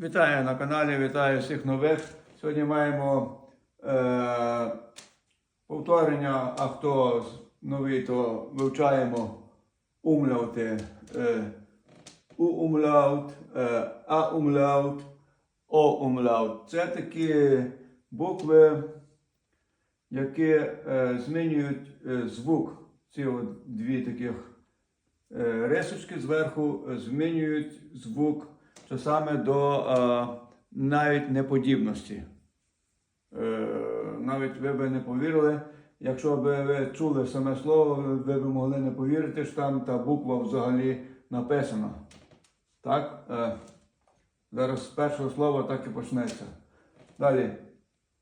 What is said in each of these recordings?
Вітаю на каналі, вітаю всіх нових. Сьогодні маємо е, повторення, а хто новий, то вивчаємо умляути. Е, у умляут, е, а умляут, о умляут. Це такі букви, які е, змінюють е, звук. Ці дві таких е, рисочки зверху е, змінюють звук часами до е, навіть неподібності. Е, навіть ви би не повірили, якщо б ви чули саме слово, ви б могли не повірити, що там та буква взагалі написана. Так? Е, зараз з першого слова так і почнеться. Далі.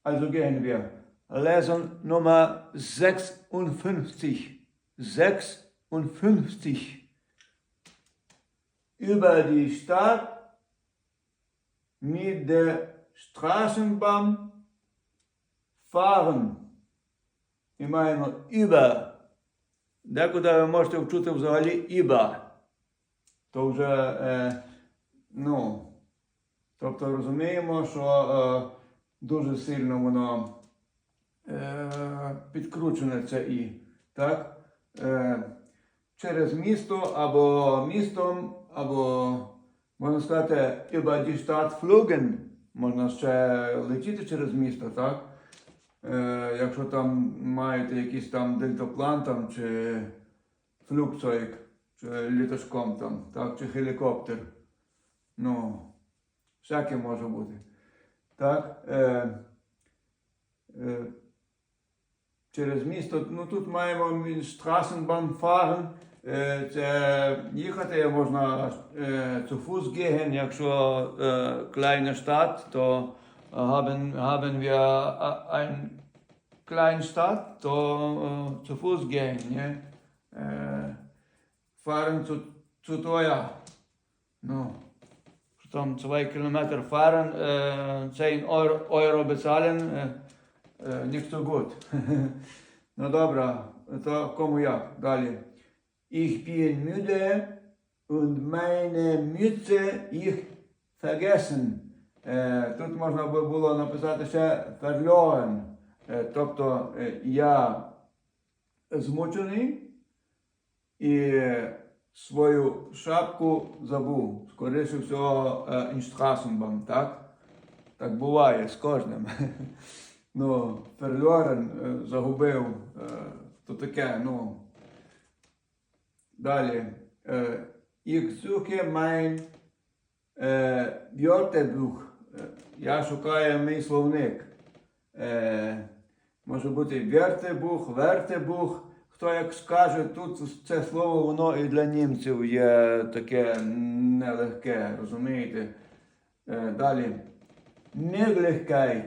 Also gehen wir. Lesson Nummer 56. 56. Über die Stadt mit der Straßenbahn fahren. І маємо über. Декуди ви можете вчути взагалі іба. То вже, е, ну, тобто розуміємо, що е, дуже сильно воно е, підкручене це і. Так? Е, через місто або містом, або можна сказати, über die Stadt. Можна ще летіти через місто, так? Е, якщо там маєте якийсь там дельтаплан там, чи флюксойк, чи літачком там, так, чи гелікоптер. Ну, всяке може бути. Так. Е, е, через місто. Ну тут маємо Straßenbahn fahren. Е, Це їхати можна е, zu Fuß gehen, якщо е, Stadt, то haben, haben wir äh, ein kleine Stadt, то äh, zu Fuß gehen. Е, Fahren zu, zu teuer. Ну, там 2 кілометр fahren, е, 10 euro, bezahlen, е, е, nicht so gut. ну добре, то кому як? Далі. Ich bin müde und meine Mütze ich vergessen. Е, тут можна би було написати ще verloren. Е, тобто е, я змучений і свою шапку забув. Скоріше всього, е, так? Так буває з кожним. ну, verloren, загубив, то таке, ну. Далі. Е, Ich suche mein е, Wörterbuch. Е, Я шукаю мій словник. Е, може бути Wörterbuch, Wörterbuch. Хто як скаже, тут це слово воно і для німців є таке нелегке, розумієте? Е, далі. Möglichkeit.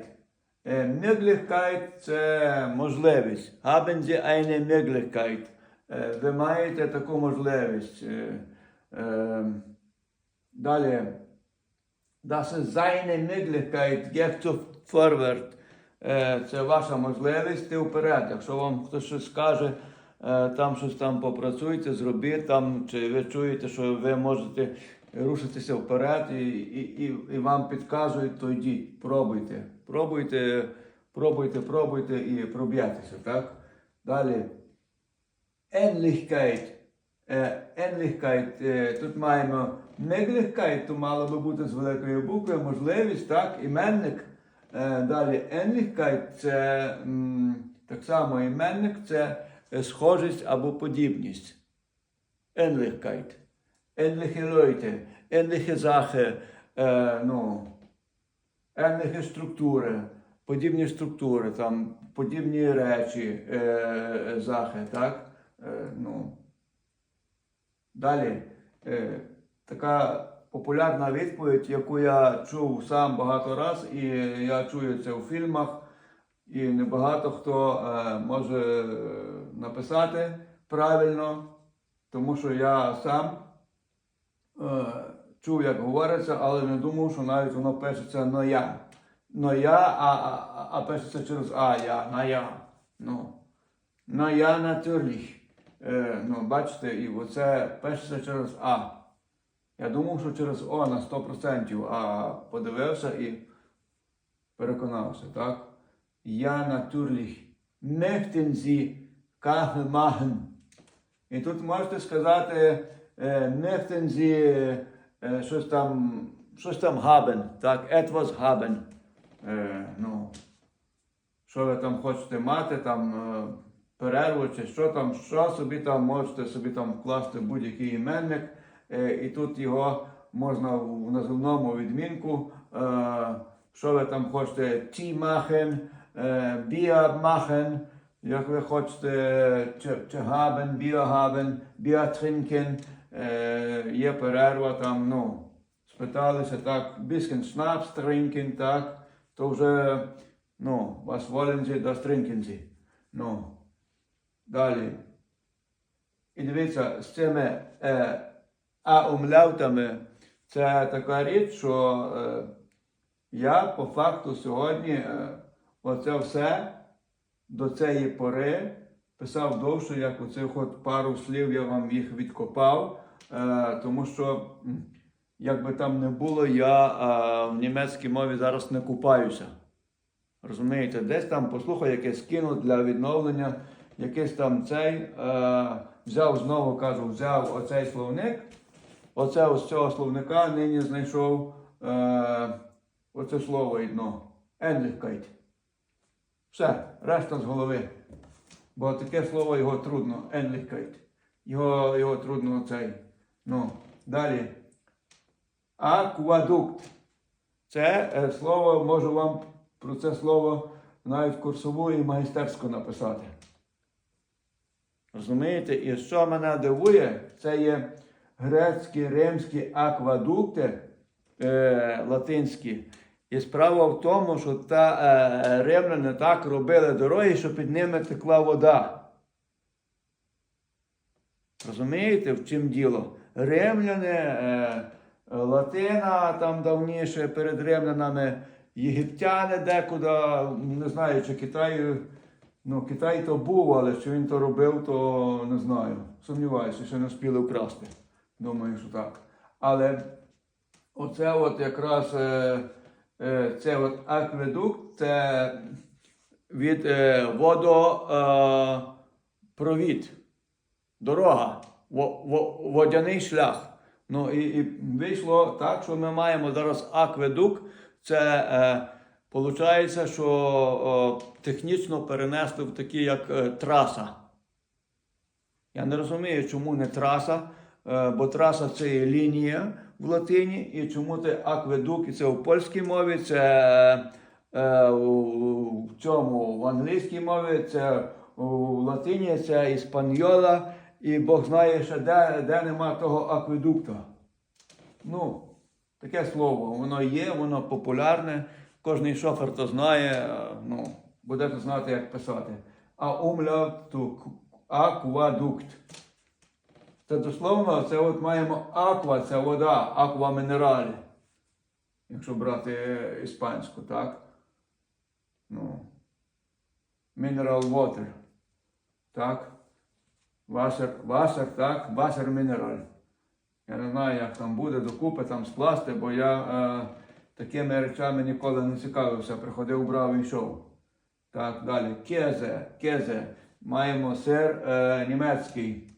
Е, Möglichkeit – це можливість. Haben Sie eine Möglichkeit? Е, Ви маєте таку можливість. Е, е, Далі. Das ist seine Möglichkeit, geht zu forward. Це ваша можливість йти вперед. Якщо вам хтось щось скаже, там щось там попрацюйте, зробіть там, чи ви чуєте, що ви можете рушитися вперед і, і, і, і вам підказують, то йдіть, пробуйте. Пробуйте, пробуйте, пробуйте і проб'єтеся, так? Далі. Ähnlichkeit. Е, Ähnlichkeit. Е, Тут маємо Möglichkeit, то мало би бути з великої букви, можливість, так, іменник. Далі Ähnlichkeit це так само іменник, це схожість або подібність. Ähnlichkeit. Ähnliche Leute, ähnliche Sache, е, ну, ähnliche структури, подібні структури, там, подібні речі, захи, так? Е, ну. Далі, е, така популярна відповідь, яку я чув сам багато раз, і я чую це у фільмах, і небагато хто е, може написати правильно, тому що я сам чув, як говориться, але не думав, що навіть воно пишеться «но я». «Но я», а, а, а пишеться через А, я, на я. Ну. «Но я natürlich». Е, ну, бачите, і оце пишеться через А. Я думав, що через О на 100%, а подивився і переконався, так? Я Sie Kaffee machen. І тут можете сказати е, Sie е, щось там, щось там haben, так, etwas haben. Е, ну, що ви там хочете мати, там перерву чи що там, що собі там можете собі там вкласти будь-який іменник. Е, і тут його можна в називному відмінку, е, що ви там хочете, ті махен, біа махен, як ви хочете, чи, чи габен, біа габен, біа тринкен, е, є перерва там, ну, спиталися так, біскен шнапс тринкен, так, то вже, ну, вас волензі, да тринкензі. Ну, далі. І дивіться, з цими е, аумляутами це така річ, що е, я по факту сьогодні е, оце все до цієї пори писав довше, як оцих от пару слів я вам їх відкопав, е, тому що, як би там не було, я е, в німецькій мові зараз не купаюся. Розумієте, десь там послухав якесь кіно для відновлення, якийсь там цей, е, взяв знову кажу, взяв оцей словник. Оце ось цього словника нині знайшов е, оце слово одно. Енліхкайт. Все, решта з голови. Бо таке слово його трудно, енліхкайт. Його, його трудно цей. Ну, далі. Аквадукт. Це е, слово, можу вам про це слово навіть курсову і майстерську написати. Розумієте? І що мене дивує, це є грецькі, римські аквадукти е, латинські. І справа в тому, що та е, римляни так робили дороги, що під ними текла вода. Розумієте, в чим діло? Римляни, е, Латина там давніше перед римлянами, єгиптяни декуди, не знаю, чи Китай, ну Китай то був, але що він то робив, то не знаю. Сумніваюся, що не встигли вкрасти. Думаю, що так. Але оце от якраз е, е, це от акведукт, це від е, водопровід, дорога, во, во, водяний шлях. Ну і, і вийшло так, що ми маємо зараз акведук. Це е, виходить, що технічно перенесли в такі, як е, траса. Я не розумію, чому не траса, е, бо траса це є лінія в латині, і чому це акведук, і це в польській мові, це е, в цьому в англійській мові, це у латині, це іспаньола, і Бог знає ще де, де нема того акведукта. Ну, таке слово, воно є, воно популярне. Кожний шофер то знає, е, ну, будете знати, як писати. А умляут аквадукт. Це дословно, це от маємо аква, це вода, аква мінералі. Якщо брати е, іспанську, так? Ну, mineral water. Так? Wasser, Wasser, так? Wasser mineral. Я не знаю, як там буде докупи там скласти, бо я е, такими речами ніколи не цікавився. Приходив, брав і йшов. Так, далі. Кезе, кезе. Маємо сир е, німецький.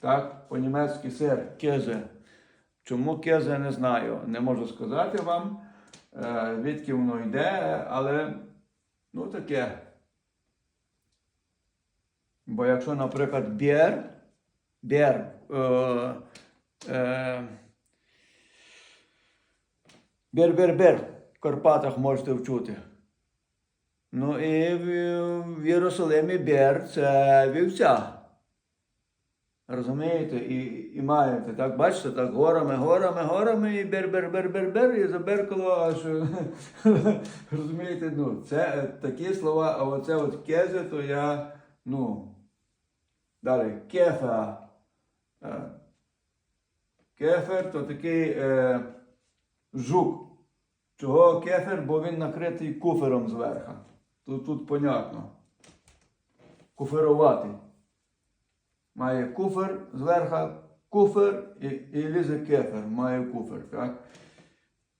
Так, по-німецьки сир, кезе. Чому кезе, не знаю. Не можу сказати вам, е, відки воно йде, але ну таке. Бо якщо, наприклад, бєр, бєр, е, е, бер-бер-бер в Карпатах можете вчути. Ну і в, Єрусалимі бер це вівця. Розумієте? І, і маєте, так, бачите, так, горами, горами, горами, і бер-бер-бер-бер-бер, і заберкало аж. Розумієте, ну, це е, такі слова, а оце от кезе, то я, ну, далі, кефа. Е, Кефер то такий е, жук. Чого кефер? Бо він накритий куфером зверху. Тут, тут понятно. Куферувати. Має куфер зверху, куфер і, і лізе кефер, має куфер. Так?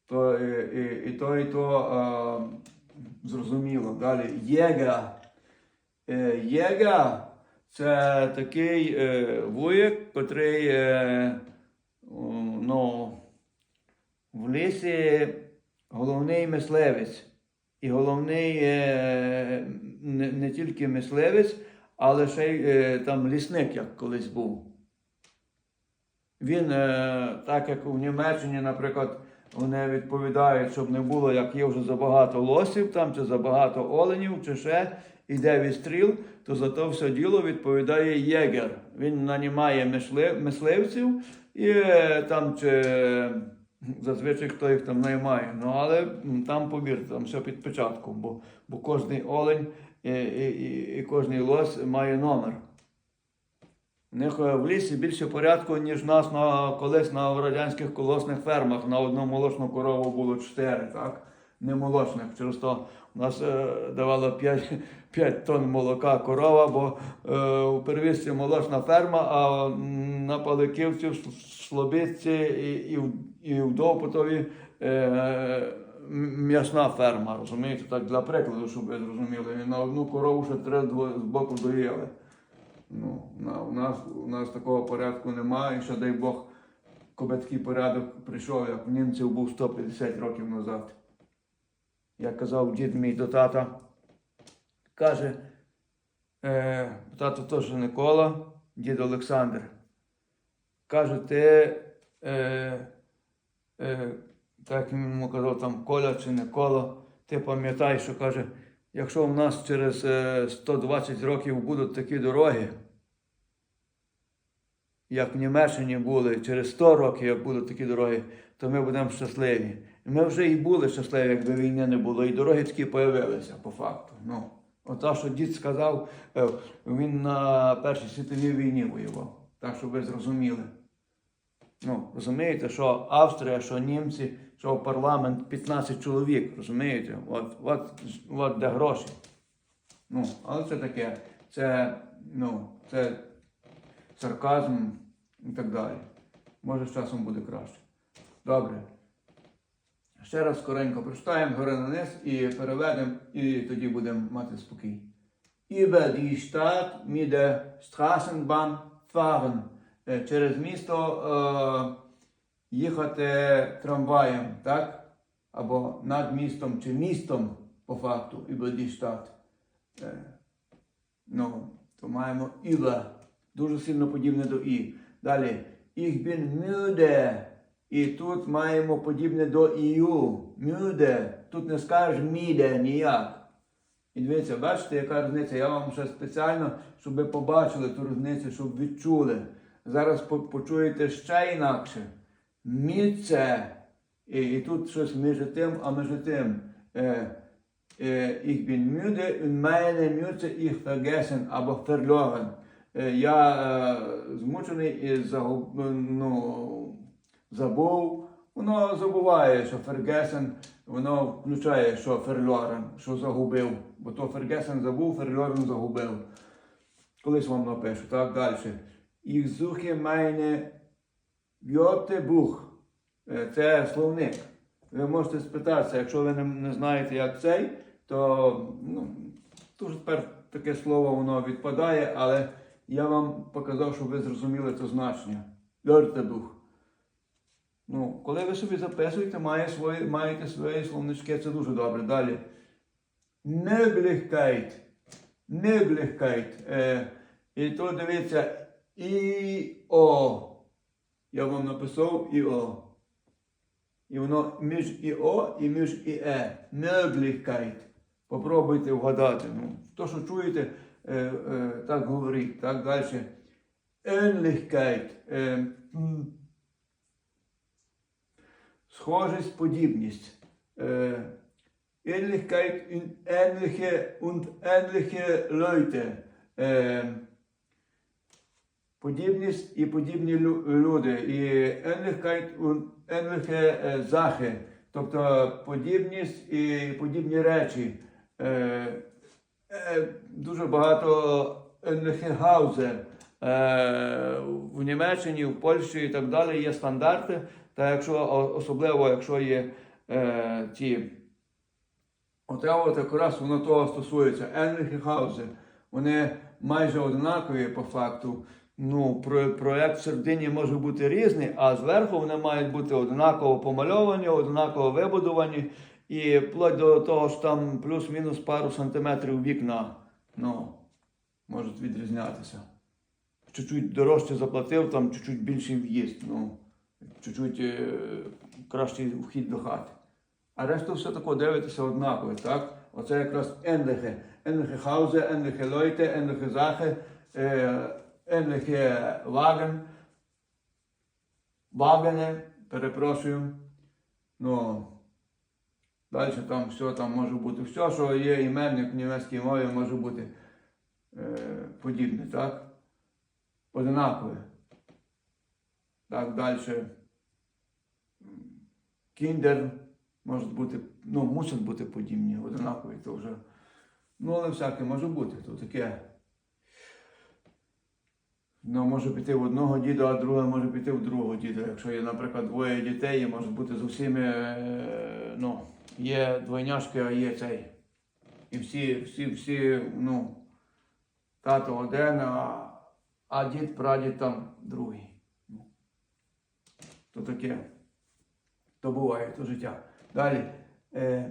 То, і, і, і то, і то е, зрозуміло. Далі єга. Е, єга це такий е, вуєк, котрий е, в лісі головний мисливець. І головний е, не, не тільки мисливець, але ще й е, там лісник, як колись був. Він, е, так як у Німеччині, наприклад, вони відповідають, щоб не було, як є вже забагато лосів, там, чи забагато оленів, чи ще іде відстріл, то за то все діло відповідає єгер. Він нанімає мисли- мисливців і там чи зазвичай хто їх там наймає. Ну але там повірте, там все під печатком, бо, бо кожний олень і, і, і, і кожний лось має номер. У них е, в лісі більше порядку, ніж нас на, колись на радянських колосних фермах. На одну молочну корову було 4, так? Не молочних. Через то у нас е, давало 5, 5 тонн молока корова, бо е, у первісці молочна ферма, а на Паликівці, в Слобідці і, і, в- і в Довпотові е, м'ясна ферма, розумієте? Так, для прикладу, щоб ви зрозуміли. І на одну корову ще три з боку доїли. Ну, на, у, нас, у нас такого порядку немає, і ще дай Бог, такий порядок прийшов, як у німців був 150 років назад. Як казав дід мій до тата, каже, е, тато теж Никола, дід Олександр. Каже, ти, е, е, так він йому казав, там Коля чи не Кола, ти пам'ятай, що каже, якщо в нас через е, 120 років будуть такі дороги, як в Німеччині були, через 100 років, як будуть такі дороги, то ми будемо щасливі. Ми вже і були щасливі, якби війни не було, і дороги такі появилися по факту. Ну, ота, що дід сказав, е, він на Першій світовій війні воював. Так, щоб ви зрозуміли. Ну, розумієте, що Австрія, що німці, що парламент 15 чоловік, розумієте? От, от, от де гроші. Ну, але це таке, це, ну, це сарказм і так далі. Може, з часом буде краще. Добре. Ще раз скоренько прочитаємо гори на низ і переведемо, і тоді будемо мати спокій. Über die Stadt mit der Straßenbahn fahren. Е, Через місто е, їхати трамваєм, так? Або над містом чи містом по факту, die Stadt. Е, ну, то маємо über. Дуже сильно подібне до і. Далі. Ich bin müde. І тут маємо подібне до ію. Müde. Тут не скажеш міде ніяк. І дивіться, бачите, яка різниця? Я вам ще спеціально, щоб ви побачили ту різницю, щоб відчули. Зараз почуєте ще інакше. Міце. І, і тут щось між тим, а між тим. Е, е, ich bin müde und meine Mütze ich vergessen, або verloren. Е, я змучений і ну, забув. Воно забуває, що vergessen, воно включає, що verloren, що загубив. Бо то vergessen забув, verloren загубив. Колись вам напишу, так далі. Ich suche meine Wörterbuch. Це словник. Ви можете спитатися, якщо ви не, не знаєте, як цей, то ну, дуже тепер таке слово воно відпадає, але я вам показав, щоб ви зрозуміли це значення. Wörterbuch. Ну, коли ви собі записуєте, має свої, маєте свої словнички, це дуже добре. Далі. Möglichkeit. Möglichkeit. Е, і тут дивіться і о. Я вам написав і о. І воно між і о і між і е. Möglichkeit. Попробуйте вгадати. Ну, то, що чуєте, е, е, так говоріть. Так далі. Ähnlichkeit. Е, схожість, подібність. Е, Ähnlichkeit und ähnliche und ähnliche Leute. Е, подібність і подібні люди. І Ähnlichkeit und ähnliche е, Sache. Тобто подібність і подібні речі. Е, е, дуже багато Hause. е, в Німеччині, в Польщі і так далі є стандарти. Та якщо особливо, якщо є е, ті Оте от якраз воно того стосується. Енріхи хаузи, вони майже однакові по факту. Ну, про, проект середині може бути різний, а зверху вони мають бути однаково помальовані, однаково вибудовані. І вплоть до того що там плюс-мінус пару сантиметрів вікна ну, можуть відрізнятися. Чуть-чуть дорожче заплатив, там чуть-чуть більший в'їзд, ну, чуть-чуть е, кращий вхід до хати. А решту все тако дивитися однаково, так? Оце якраз енлихе. Енлихе хаузе, енлихе лойте, енлихе захе, е, енлихе ваген, вагене, перепрошую. Ну, далі там все там може бути. Все, що є іменник в німецькій мові, може бути е, подібне, так? Однакове. Так, далі. Кіндер можуть бути, ну, мусять бути подібні, однакові, то вже. Ну, але всяке може бути, то таке. Ну, може піти в одного діда, а друге може піти в другого діда. Якщо є, наприклад, двоє дітей, може бути з усіми, е, ну, є двойняшки, а є цей. І всі, всі, всі, ну, тато один, а, а дід, прадід там другий. То таке. То буває, то життя. Далі, е,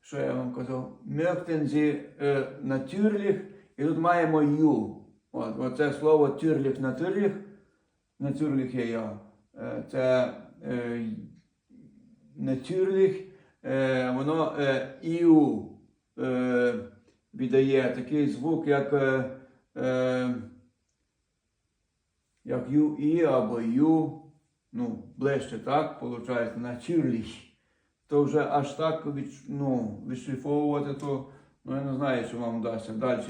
що я вам казав? Sie е, natürlich, і тут маємо ю. От, оце слово тюрліх натюрліх, натюрліх є я. Е, це е, натюрліх, е, воно е, іу е, віддає такий звук, як, е, е, як ю і або ю. Ну, ближче, так, виходить, натюрліх то вже аж так від, ну, відшліфовувати, то ну, я не знаю, що вам вдасться. Далі.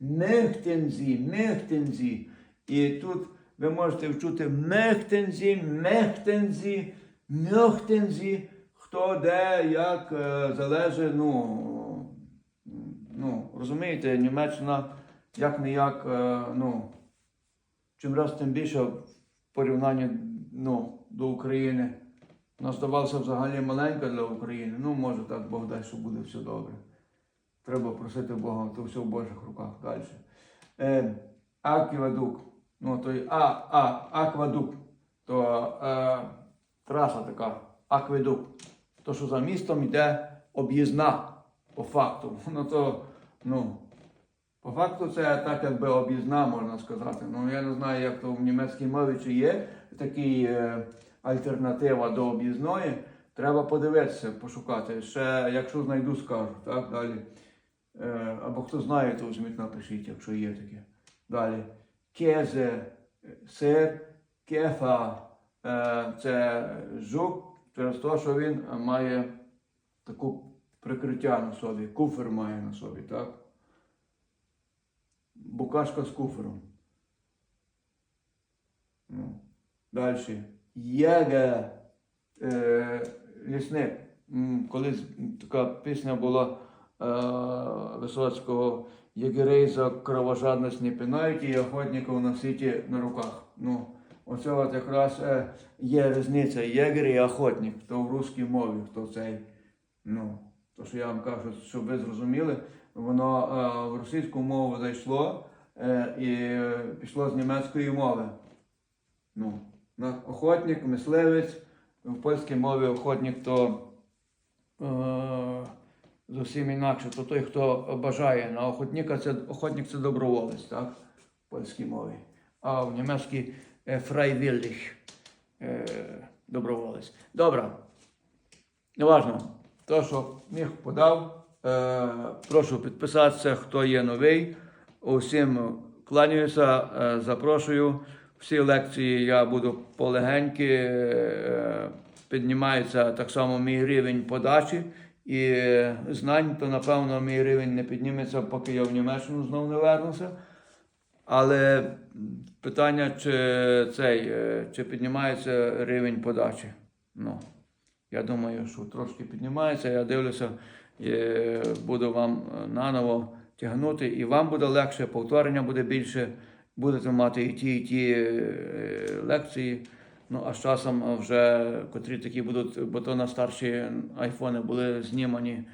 Мехтензі, мехтензі. І тут ви можете вчути мехтензі, мехтензі, мехтензі, хто де, як е, залежить, ну, ну, розумієте, Німеччина як не як, ну, чим раз тим більше в порівнянні ну, до України. Вона здавалося взагалі маленька для України. Ну, може так Бог дасть, що буде все добре. Треба просити Бога, то все в Божих руках далі. Е, акведук. Ну, то й а, а, акведук. То е, траса така, акведук. То, що за містом йде об'їзна по факту. Ну, то, ну, по факту це так якби об'їзна, можна сказати. Ну, я не знаю, як то в німецькій мові чи є такий е, альтернатива до об'їзної. Треба подивитися, пошукати. Ще, якщо знайду, скажу. Так, далі. Е, або хто знає, то візьміть, напишіть, якщо є таке. Далі. Кезе, сир, кефа. Е, це жук через те, що він має таку прикриття на собі, куфер має на собі, так? Букашка з куфером. Ну. Далі. Єге е, лісник. Колись така пісня була е, Висоцького Єгерей за кровожадність не пінають і охотників світі на руках. Ну, оце от якраз е, є різниця єгер і охотник, то в русській мові, хто цей. Ну, то, що я вам кажу, щоб ви зрозуміли, воно е, в російську мову зайшло е, і пішло з німецької мови. Ну, охотник, мисливець, в польській мові охотник то е, зовсім інакше, то той, хто бажає. На охотника це охотник це доброволець, так? В польській мові. А в німецькій е, фрайвілліх е, доброволець. Добре. Неважно. То, що міг подав. Е, прошу підписатися, хто є новий. Усім кланяюся, запрошую. Всі лекції я буду полегенькі. Е, піднімається так само мій рівень подачі і знань, то напевно мій рівень не підніметься, поки я в Німеччину знову не вернуся. Але питання, чи цей, е, чи піднімається рівень подачі. Ну, я думаю, що трошки піднімається. Я дивлюся, е, буду вам е, наново тягнути, і вам буде легше, повторення буде більше, будете мати і ті, і ті лекції. Ну, а з часом вже котрі такі будуть, бо то на старші айфони були знімані.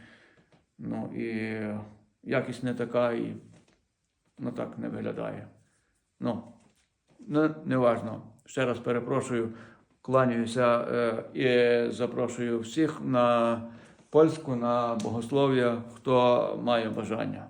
Ну і якість не така, і ну так не виглядає. Ну, ну не важно. Ще раз перепрошую, кланяюся е, і запрошую всіх на польську, на богослов'я, хто має бажання.